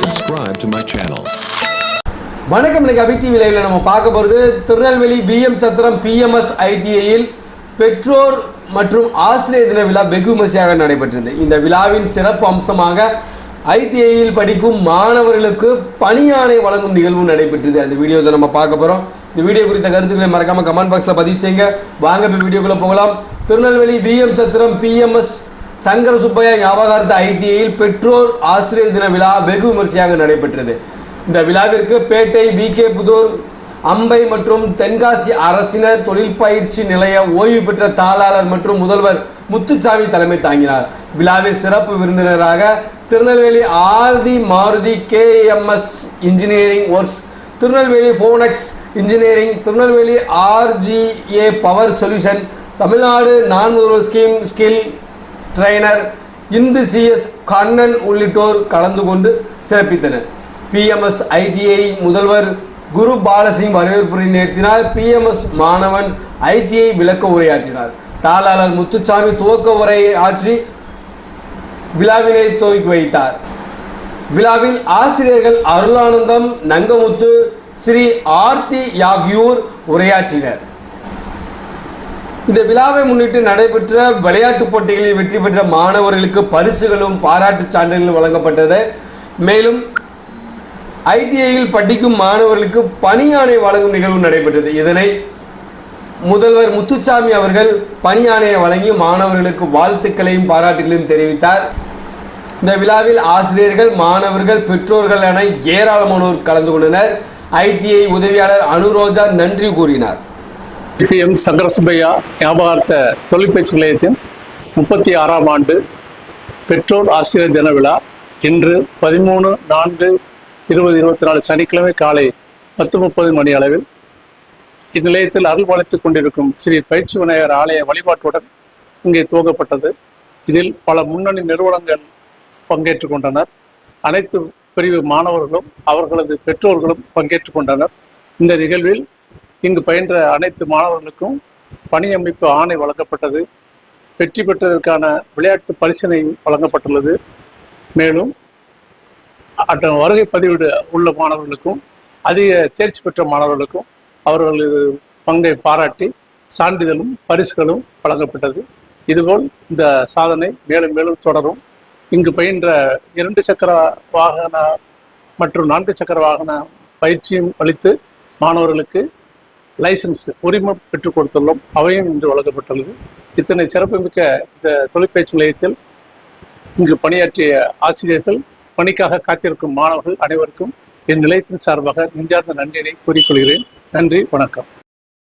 Subscribe to my channel. வணக்கம் இன்னைக்கு அபி TV லைவ்ல நம்ம பார்க்க போகிறது திருநெல்வேலி பிஎம் சத்திரம் பிஎம்எஸ் ஐடிஐயில் பெற்றோர் மற்றும் ஆசிரியர் தின விழா வெகு நடைபெற்றது. இந்த விழாவின் சிறப்பு அம்சமாக ஐடிஐயில் படிக்கும் மாணவர்களுக்கு பணியாணை வழங்கும் நிகழ்வு நடைபெற்றது. அந்த வீடியோ நம்ம பார்க்க போகிறோம் இந்த வீடியோ குறித்த கருத்துக்களை மறக்காம கமெண்ட் பாக்ஸில் பதிவு செய்யுங்க. வாங்க இப்போ வீடியோக்குள்ளே போகலாம். திருநெல்வேலி பிஎம் சத்திரம் பிஎம்எஸ் சங்கர சுப்பையா ஞாபகார்த்த ஐடிஐயில் பெற்றோர் ஆசிரியர் தின விழா வெகு விமர்சையாக நடைபெற்றது. இந்த விழாவிற்கு பேட்டை வி கே புதூர் அம்பை மற்றும் தென்காசி அரசினர் தொழில் பயிற்சி நிலைய ஓய்வு பெற்ற தாளாளர் மற்றும் முதல்வர் முத்துசாமி தலைமை தாங்கினார். விழாவில் சிறப்பு விருந்தினராக Tirunelveli Aarthi Maruti KMS engineering works Tirunelveli Phoenix engineering Tirunelveli RGA power solution Tamil Nadu Naan Mudhalvan scheme skill trainer Indhu CS Kannan உள்ளிட்டோர் கலந்து கொண்டு சிறப்பித்தனர். பிஎம்எஸ் ஐடிஐ முதல்வர் குரு பாலசிங் வரவேற்புரை நிகழ்த்தினார். பிஎம்எஸ் மாணவன் ஐடிஐ விளக்க உரையாற்றினார். தாளாளர் முத்துசாமி துவக்க உரை ஆற்றி விழாவினை துவக்கி வைத்தார். விழாவில் ஆசிரியர்கள் அருளானந்தம் நங்கமுத்து ஸ்ரீ ஆர்த்தி யாகியூர் உரையாற்றினர். இந்த விழாவை முன்னிட்டு நடைபெற்ற விளையாட்டுப் போட்டிகளில் வெற்றி பெற்ற மாணவர்களுக்கு பரிசுகளும் பாராட்டுச் சான்றிதழ்களும் வழங்கப்பட்டது. மேலும் ஐடிஐயில் படிக்கும் மாணவர்களுக்கு பணியாணை வழங்கும் நிகழ்வு நடைபெற்றது. இதனை முதல்வர் முத்துசாமி அவர்கள் பணியாணையை வழங்கி மாணவர்களுக்கு வாழ்த்துக்களையும் பாராட்டுகளையும் தெரிவித்தார். இந்த விழாவில் ஆசிரியர்கள் மாணவர்கள் பெற்றோர்கள் என ஏராளமானோர் கலந்து கொண்டனர். ஐடிஐ உதவியாளர் அனுரோஜா நன்றி கூறினார். பிஎம் சங்கரசுப்பையா ஞாபகார்த்த தொழிற்பயிற்சி நிலையத்தின் முப்பத்தி ஆறாம் ஆண்டு பெற்றோர் ஆசிரியர் தின விழா. இன்று பதிமூணு நான்கு இருபது இருபத்தி நாலு சனிக்கிழமை காலை பத்து முப்பது மணி அளவில் இந்நிலையத்தில் அருள் வளைத்துக் கொண்டிருக்கும் ஸ்ரீ பயிற்சி விநாயகர் ஆலய வழிபாட்டுடன் இங்கே துவங்கப்பட்டது. இதில் பல முன்னணி நிறுவனங்கள் பங்கேற்றுக் கொண்டனர். அனைத்து பிரிவு மாணவர்களும் அவர்களது பெற்றோர்களும் பங்கேற்றுக் கொண்டனர். இந்த நிகழ்வில் இங்கு பயின்ற அனைத்து மாணவர்களுக்கும் பணியமைப்பு ஆணை வழங்கப்பட்டது. வெற்றி பெற்றதற்கான விளையாட்டு பரிசீலனை வழங்கப்பட்டுள்ளது. மேலும் அட்ட வருகை பதிவிடு உள்ள மாணவர்களுக்கும் அதிக தேர்ச்சி பெற்ற மாணவர்களுக்கும் அவர்களது பங்கை பாராட்டி சான்றிதழும் பரிசுகளும் வழங்கப்பட்டது. இதுபோல் இந்த சாதனை மேலும் மேலும் தொடரும். இங்கு பயின்ற இரண்டு சக்கர வாகன மற்றும் நான்கு சக்கர வாகன பயிற்சியும் அளித்து மாணவர்களுக்கு லைசன்ஸ் உரிமம் பெற்றுக் கொடுத்துள்ளோம். அவையும் இன்று வழங்கப்பட்டுள்ளது. இத்தனை சிறப்புமிக்க இந்த தொழிற்பயிற்சி நிலையத்தில் இங்கு பணியாற்றிய ஆசிரியர்கள் பணிக்காக காத்திருக்கும் மாணவர்கள் அனைவருக்கும் என் நிலையத்தின் சார்பாக நெஞ்சார்ந்த நன்றியினை கூறிக்கொள்கிறேன். நன்றி வணக்கம்.